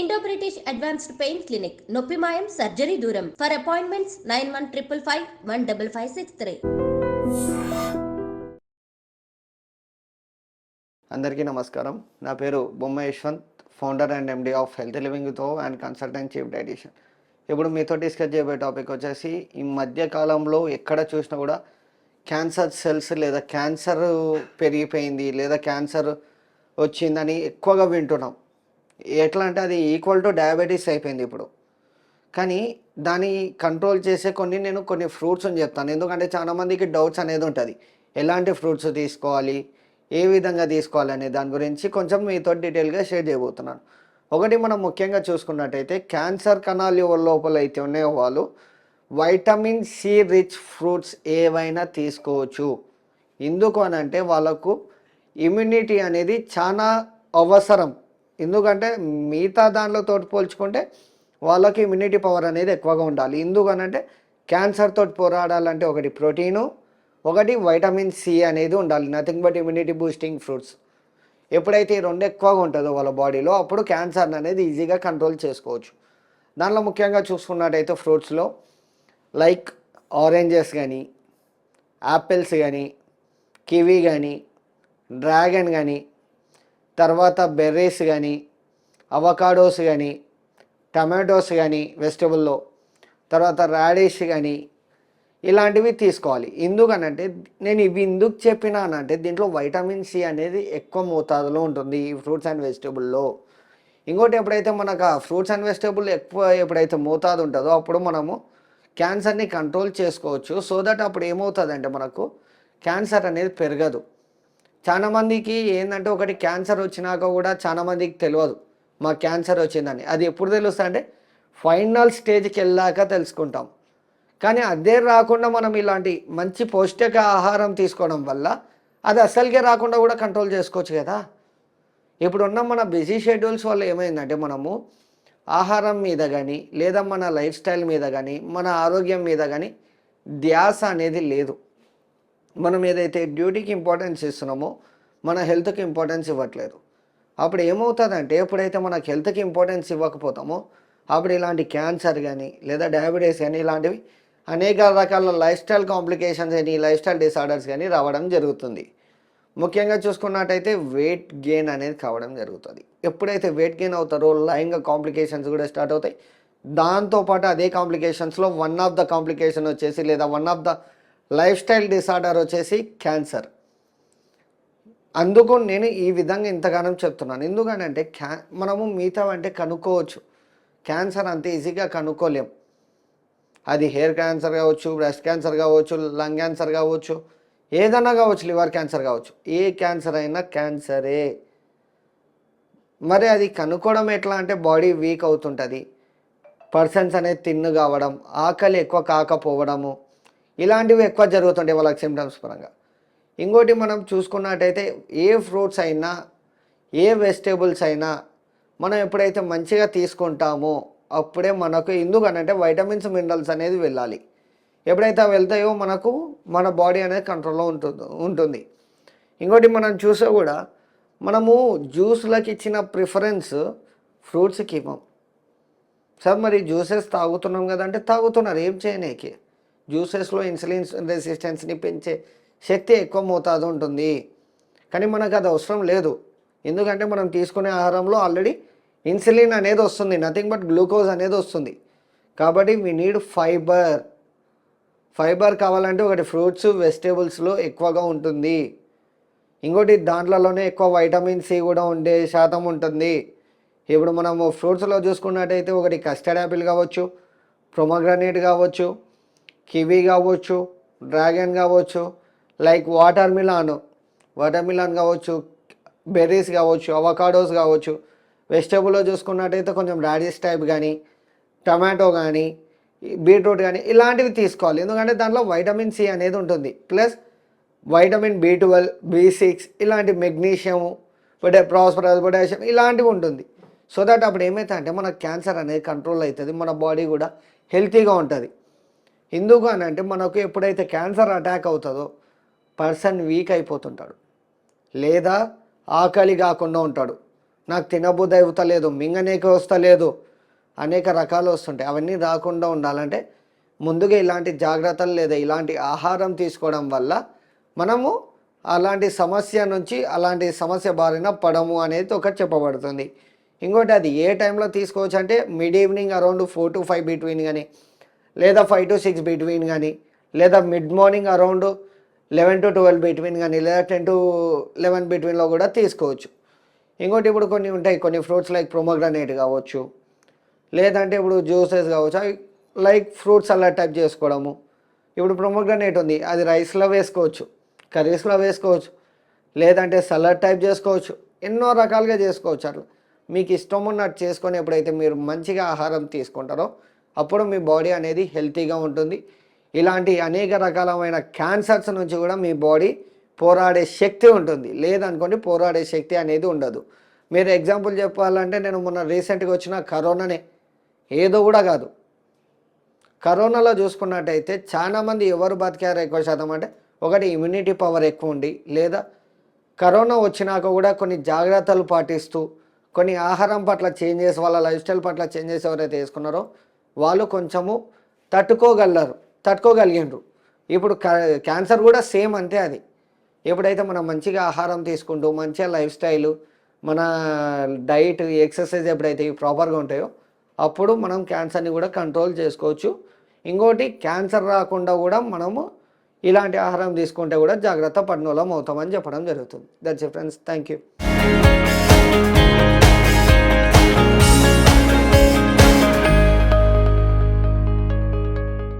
Indo British advanced pain clinic నొప్పి మాయం surgery దూరం for appointments nine one triple five one double five six three అందరికీ నమస్కారం. నా పేరు Bomma Yashwanth founder and MD of health లివింగ్తో and consultant chief dietitian ఇప్పుడు మీతో discuss చేయబోయే టాపిక్ వచ్చేసి ఈ మధ్య కాలంలో ఎక్కడ చూసినా కూడా క్యాన్సర్ సెల్స్ లేదా క్యాన్సర్ పెరిగిపోయింది లేదా క్యాన్సర్ వచ్చిందని ఎక్కువగా వింటున్నాం. ఎట్లా అంటే అది ఈక్వల్ టు డయాబెటీస్ అయిపోయింది ఇప్పుడు. కానీ దాన్ని కంట్రోల్ చేసే కొన్ని నేను కొన్ని ఫ్రూట్స్ అని చెప్తాను. ఎందుకంటే చాలామందికి డౌట్స్ అనేది ఉంటుంది. ఎలాంటి ఫ్రూట్స్ తీసుకోవాలి? ఏ విధంగా తీసుకోవాలి అనే దాని గురించి కొంచెం మీతో డీటెయిల్గా షేర్ చేయబోతున్నాను. ఒకటి మనం ముఖ్యంగా చూసుకున్నట్టయితే క్యాన్సర్ కణాలు లోపల అయితే ఉన్నాయో వాళ్ళు వైటమిన్ సి రిచ్ ఫ్రూట్స్ ఏవైనా తీసుకోవచ్చు. ఎందుకు అని అంటే వాళ్ళకు ఇమ్యూనిటీ అనేది చాలా అవసరం. ఎందుకంటే మిగతా దానితో పోల్చుకుంటే వాళ్ళకి ఇమ్యూనిటీ పవర్ అనేది ఎక్కువగా ఉండాలి. ఎందుకనంటే క్యాన్సర్తో పోరాడాలంటే ఒకటి ప్రోటీను ఒకటి వైటమిన్ సి అనేది ఉండాలి. Nothing but immunity boosting fruits ఎప్పుడైతే ఈ రెండు ఎక్కువగా ఉంటుందో వాళ్ళ బాడీలో అప్పుడు క్యాన్సర్ అనేది ఈజీగా కంట్రోల్ చేసుకోవచ్చు. దానిలో ముఖ్యంగా చూసుకున్నట్టయితే ఫ్రూట్స్లో లైక్ ఆరెంజెస్ కానీ యాపిల్స్ కానీ కివీ కానీ డ్రాగన్ కానీ తర్వాత బెర్రీస్ కానీ అవకాడోస్ కానీ టమాటోస్ కానీ వెజిటబుల్లో తర్వాత రాడిష్ కానీ ఇలాంటివి తీసుకోవాలి. ఎందుకనంటే నేను ఇవి ఎందుకు చెప్పినానంటే దీంట్లో వైటమిన్ సి అనేది ఎక్కువ మోతాదులో ఉంటుంది ఈ ఫ్రూట్స్ అండ్ వెజిటబుల్లో ఇంకోటి ఎప్పుడైతే మనకు ఆ ఫ్రూట్స్ అండ్ వెజిటబుల్ ఎక్కువ ఎప్పుడైతే మోతాదు ఉంటుందో అప్పుడు మనము క్యాన్సర్ని కంట్రోల్ చేసుకోవచ్చు. సో దట్ అప్పుడు ఏమవుతుందంటే మనకు క్యాన్సర్ అనేది పెరగదు. చాలా మందికి ఏంటంటే ఒకటి క్యాన్సర్ వచ్చినాక కూడా చాలా మందికి తెలియదు. మా క్యాన్సర్ వచ్చిందని. అది ఎప్పుడు తెలుస్తుంది అంటే ఫైనల్ స్టేజ్కి వెళ్ళాక తెలుసుకుంటాం. కానీ అదే రాకుండా మనం ఇలాంటి మంచి పౌష్టిక ఆహారం తీసుకోవడం వల్ల అది అసలుకే రాకుండా కూడా కంట్రోల్ చేసుకోవచ్చు కదా. ఇప్పుడున్న మన బిజీ షెడ్యూల్స్ వల్ల ఏమైందంటే మనము ఆహారం మీద కానీ లేదా మన లైఫ్ స్టైల్ మీద కానీ మన ఆరోగ్యం మీద కానీ ధ్యాస అనేది లేదు. మనం ఏదైతే డ్యూటీకి ఇంపార్టెన్స్ ఇస్తున్నామో మన హెల్త్కి ఇంపార్టెన్స్ ఇవ్వట్లేదు. అప్పుడు ఏమవుతుందంటే ఎప్పుడైతే మనకు హెల్త్కి ఇంపార్టెన్స్ ఇవ్వకపోతామో అప్పుడు ఇలాంటి క్యాన్సర్ కానీ లేదా డయాబెటీస్ కానీ ఇలాంటివి అనేక రకాల లైఫ్ స్టైల్ కాంప్లికేషన్స్ కానీ లైఫ్ స్టైల్ డిసార్డర్స్ కానీ రావడం జరుగుతుంది. ముఖ్యంగా చూసుకున్నట్టయితే వెయిట్ గెయిన్ అనేది కావడం జరుగుతుంది. ఎప్పుడైతే వెయిట్ గెయిన్ అవుతారో లైంగిక కాంప్లికేషన్స్ కూడా స్టార్ట్ అవుతాయి. దాంతోపాటు అదే కాంప్లికేషన్స్లో వన్ ఆఫ్ ద కాంప్లికేషన్ వచ్చేసి లేదా one of the lifestyle disorder వచ్చేసి క్యాన్సర్. అందుకు నేను ఈ విధంగా ఇంతగానం చెప్తున్నాను. ఎందుకంటే క్యా మనము మిగతా అంటే కనుక్కోవచ్చు. క్యాన్సర్ అంత ఈజీగా కనుక్కోలేం. అది హెయిర్ క్యాన్సర్ కావచ్చు బ్రెస్ట్ క్యాన్సర్ కావచ్చు లంగ్ క్యాన్సర్ కావచ్చు ఏదైనా కావచ్చు లివర్ క్యాన్సర్ కావచ్చు. ఏ క్యాన్సర్ అయినా క్యాన్సరే. మరి అది కనుక్కోవడం ఎట్లా అంటే బాడీ వీక్ అవుతుంటుంది. పర్సన్స్ అనేది తిన్ను కావడం ఆకలి ఎక్కువ కాకపోవడము ఇలాంటివి ఎక్కువ జరుగుతుంటాయి వాళ్ళకి సిమ్టమ్స్ పరంగా. ఇంకోటి మనం చూసుకున్నట్టయితే ఏ ఫ్రూట్స్ అయినా ఏ వెజిటేబుల్స్ అయినా మనం ఎప్పుడైతే మంచిగా తీసుకుంటామో అప్పుడే మనకు ఎందుకనంటే వైటమిన్స్ మినరల్స్ అనేది వెళ్ళాలి. ఎప్పుడైతే వెళ్తాయో మనకు మన బాడీ అనేది కంట్రోల్లో ఉంటుంది ఉంటుంది. ఇంకోటి మనం చూసే కూడా మనము జ్యూస్లకు ఇచ్చిన ప్రిఫరెన్స్ ఫ్రూట్స్కి ఇవ్వం. సార్ మరి జ్యూసెస్ తాగుతున్నాం కదంటే తాగుతున్నారు ఏం చేయనీకి? జ్యూసెస్లో ఇన్సులిన్ రెసిస్టెన్స్ని పెంచే శక్తి ఎక్కువ మోతాదు ఉంటుంది. కానీ మనకు అది అవసరం లేదు. ఎందుకంటే మనం తీసుకునే ఆహారంలో ఆల్రెడీ ఇన్సులిన్ అనేది వస్తుంది. నథింగ్ బట్ గ్లూకోజ్ అనేది వస్తుంది. కాబట్టి వీ నీడ్ ఫైబర్ ఫైబర్ కావాలంటే ఒకటి ఫ్రూట్స్ వెజిటేబుల్స్లో ఎక్కువగా ఉంటుంది. ఇంకోటి దాంట్లోనే ఎక్కువ వైటమిన్ సి కూడా ఉండే శాతం ఉంటుంది. ఇప్పుడు మనము ఫ్రూట్స్లో చూసుకున్నట్టయితే ఒకటి కస్టర్డ్ యాపిల్ కావచ్చు ప్రొమగ్రనేట్ కావచ్చు కివీ కావచ్చు డ్రాగన్ కావచ్చు like watermelon watermelon కావచ్చు బెర్రీస్ కావచ్చు అవకాడోస్ కావచ్చు. వెజిటేబుల్లో చూసుకున్నట్టయితే కొంచెం రాడిష్ టైప్ కానీ టమాటో కానీ బీట్రూట్ కానీ ఇలాంటివి తీసుకోవాలి. ఎందుకంటే దాంట్లో వైటమిన్ సి అనేది ఉంటుంది. Plus vitamin B twelve B six ఇలాంటి మెగ్నీషియము పొటే ప్రాస్పరస్ పొటాషియం ఇలాంటివి ఉంటుంది. సో దట్ అప్పుడు ఏమవుతుందంటే మన క్యాన్సర్ అనేది కంట్రోల్ అవుతుంది. మన బాడీ కూడా హెల్తీగా ఉంటుంది. ఎందుకు అని అంటే మనకు ఎప్పుడైతే క్యాన్సర్ అటాక్ అవుతుందో పర్సన్ వీక్ అయిపోతుంటాడు. లేదా ఆకలి కాకుండా ఉంటాడు. నాకు తినబుద్ధి అవుతలేదు మింగనేకి వస్తలేదు అనేక రకాలు వస్తుంటాయి. అవన్నీ రాకుండా ఉండాలంటే ముందుగా ఇలాంటి జాగ్రత్తలు లేదా ఇలాంటి ఆహారం తీసుకోవడం వల్ల మనము అలాంటి సమస్య నుంచి అలాంటి సమస్య బారిన పడము అనేది ఒకటి చెప్పబడుతుంది. ఇంకోటి అది ఏ టైంలో తీసుకోవచ్చు అంటే mid evening around four to five between కానీ లేదా ఫైవ్ టు సిక్స్ బిట్వీన్ కానీ లేదా mid morning around eleven to twelve between కానీ లేదా టెన్ టు లెవెన్ బిట్వీన్లో కూడా తీసుకోవచ్చు. ఇంకోటి ఇప్పుడు కొన్ని ఉంటాయి కొన్ని ఫ్రూట్స్ లైక్ ప్రొమోగ్రనేట్ కావచ్చు లేదంటే ఇప్పుడు జ్యూసెస్ కావచ్చు అవి లైక్ ఫ్రూట్స్ అలా టైప్ చేసుకోవడము. ఇప్పుడు ప్రొమోగ్రనేట్ ఉంది అది రైస్లో వేసుకోవచ్చు కర్రీస్లో వేసుకోవచ్చు లేదంటే సలాడ్ టైప్ చేసుకోవచ్చు ఎన్నో రకాలుగా చేసుకోవచ్చు అట్లా. మీకు ఇష్టం ఉన్నట్టు చేసుకొని ఎప్పుడైతే మీరు మంచిగా ఆహారం తీసుకుంటారో అప్పుడు మీ బాడీ అనేది హెల్తీగా ఉంటుంది. ఇలాంటి అనేక రకాలమైన క్యాన్సర్స్ నుంచి కూడా మీ బాడీ పోరాడే శక్తి ఉంటుంది. లేదనుకోండి పోరాడే శక్తి అనేది ఉండదు. మీరు ఎగ్జాంపుల్ చెప్పాలంటే నేను మొన్న రీసెంట్గా వచ్చిన కరోనానే. ఏదో కూడా కాదు. కరోనాలో చూసుకున్నట్టయితే చాలామంది ఎవరు బతికారు ఎక్కువ శాతం అంటే ఒకటి ఇమ్యూనిటీ పవర్ ఎక్కువ ఉండి లేదా కరోనా వచ్చినాక కూడా కొన్ని జాగ్రత్తలు పాటిస్తూ కొన్ని ఆహారం పట్ల చేంజెస్ వాళ్ళ లైఫ్ స్టైల్ పట్ల చేంజెస్ ఎవరైతే వేసుకున్నారో వాళ్ళు కొంచెము తట్టుకోగలరు తట్టుకోగలిగినరు ఇప్పుడు క- క్యాన్సర్ కూడా సేమ్ అంతే అది. ఎప్పుడైతే మనం మంచిగా ఆహారం తీసుకుంటూ మంచిగా లైఫ్ స్టైలు మన డైట్ ఎక్సర్సైజ్ ఎప్పుడైతే ప్రాపర్గా ఉంటాయో అప్పుడు మనం క్యాన్సర్ని కూడా కంట్రోల్ చేసుకోవచ్చు. ఇంకోటి క్యాన్సర్ రాకుండా కూడా మనము ఇలాంటి ఆహారం తీసుకుంటే కూడా జాగ్రత్త పడినోళం అవుతామని చెప్పడం జరుగుతుంది. That's friends thank you